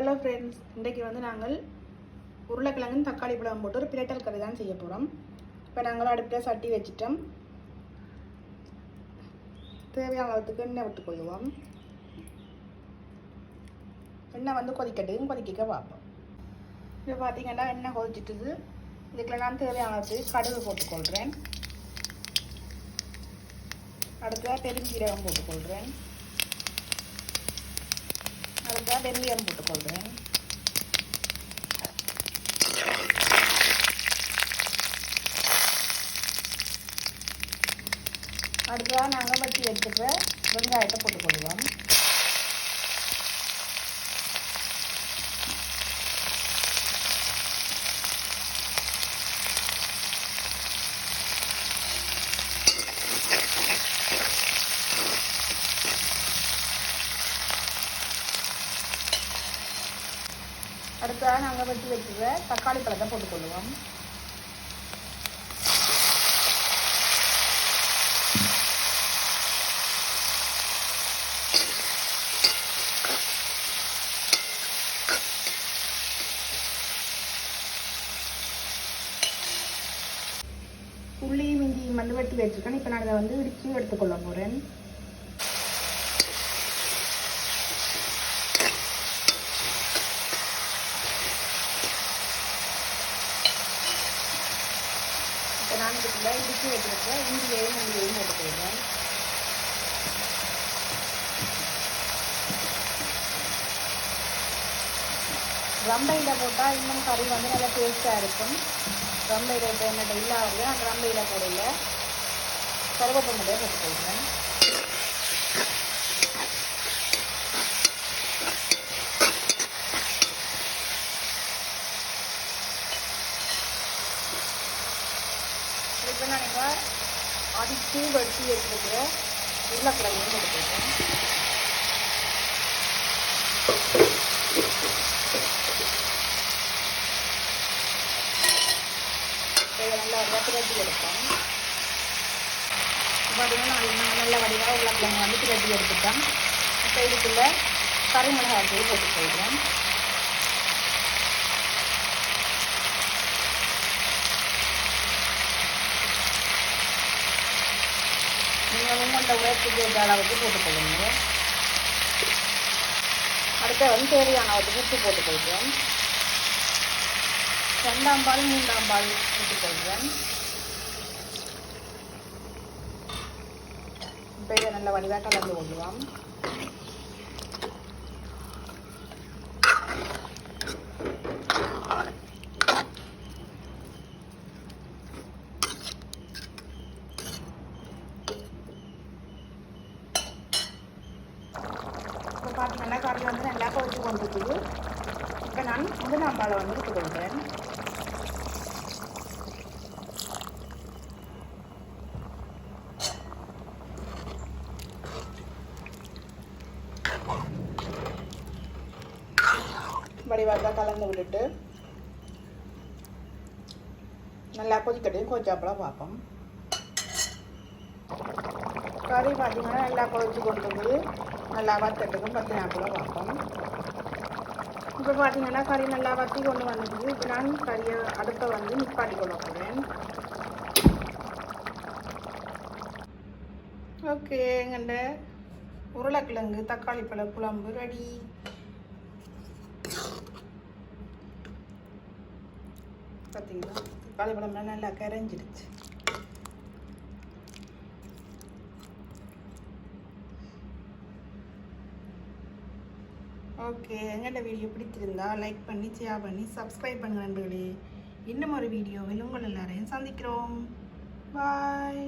Hello friends இன்றைக்கு வந்து நாங்கள் உருளைக்கிழங்கு தக்காளி பழம் போட்டு ஒரு பிரட்டல் கறி தான் செய்ய போகிறோம் இப்போ நாங்கள் அடுப்பில் சட்டி வச்சிட்டோம். தேவையான அளவுக்கு எண்ணெய் விட்டு கொள்ளுவோம் எண்ணெய் வந்து கொதிக்கட்டும் கொதிக்க பார்ப்போம். இப்போ பார்த்தீங்கன்னா எண்ணெய் கொதிச்சிட்டுது. இதுக்குள்ள நான் தேவையான அளவுக்கு கடுகு போட்டுக்கொள்கிறேன் அடுத்ததாக பெருங்கீரகம் போட்டுக்கொள்கிறேன் அடுத்ததாக வெந்தயம் போட்டுக்கொள்கிறேன் அடுத்ததாக நாங்கள் வச்சு வச்சுக்க வெங்காயத்தை போட்டுக்கொள்வோம். அடுத்ததாக நாங்கள் வச்சு வச்சுக்க தக்காளி பழத்தை போட்டுக்கொள்ளுவோம் உள்ளியும் இஞ்சியும் வந்து வெட்டி வச்சுருக்கேன். இப்போ நான் அதை வந்து இடிச்சு எடுத்துக்கொள்ள போகிறேன் இப்போ நான் இதுக்குள்ள இடிச்சு வச்சுருக்கேன் இஞ்சியையும் உள்ளியையும் எடுத்துக்கிறேன் ரம்பையில் போட்டால் இன்னும் கறி வந்து நல்லா டேஸ்ட்டாக இருக்கும். ரம்பையில் இப்போ என்னோட இல்லாத அந்த ரம்பையில் போடையில் கருவேப்பை முட்டையை போட்டு இப்போ நான் இப்போ அடித்து வெட்டி எடுத்துக்கிற உருளைக்கிழங்கையும் எடுத்துக்கிறேன் இதை நல்லா பிரட்டி எடுப்போம். பார்த்தீங்கன்னா நல்ல வடிவாக உருளைக்கிழங்கு வந்து பிரட்டி எடுத்துட்டேன். இப்போ இதுக்குள்ள கறி மிளகாய் போட்டு போயிடுறேன். அந்த உயர்த்துக்கு உழைப்புக்கு ஏற்ற அளவுக்கு போட்டுக்கொள்ளுங்க. அடுத்த வந்து தேவையான அளவுக்கு உப்பு போட்டு போயிடுறேன் ரெண்டாம் பால் மூன்றாம் பால் ஊற்றிக்கொள்கிறேன் இப்போ இதை நல்ல வடிவாக கலந்து கொள்வோம் இப்போ பார்த்தீங்கன்னா கறி வந்து நல்லா கொதிச்சு கொண்டிருக்குது இப்போ நான் முதலாம்பாலை வந்து விட்டு கொடுக்குறேன் வடிவாக கலந்து விட்டுட்டு நல்லா கொதிக்கட்டையும் கொதிச்சாப்பெல்லாம் பார்ப்போம். கறி பார்த்திங்கன்னா நல்லா கொதிச்சு கொண்டு நல்லா வத்தட்டுக்கும் பத்து நாற்பது பார்ப்போம் இப்போ பார்த்திங்கன்னா கறி நல்லா வத்தி கொண்டு வந்துடுது. இப்போ நான் கறியை அடுப்பை வந்து நிப்பாட்டி கொள்ள போகிறேன் ஓகே எங்கள்ட உருளைக்கிழங்கு தக்காளி பழ குழம்பு ரெடி பார்த்தீங்களா தக்காளி பழம்லாம் நல்லா கரைஞ்சிடுச்சு. ஓகே எங்கள்ட வீடியோ பிடிச்சிருந்தா லைக் பண்ணி ஷேர் பண்ணி சப்ஸ்கிரைப் பண்ணுங்க நண்பர்களே. இன்னும் ஒரு வீடியோவில் உங்கள் எல்லாரையும் சந்திக்கிறோம். பாய்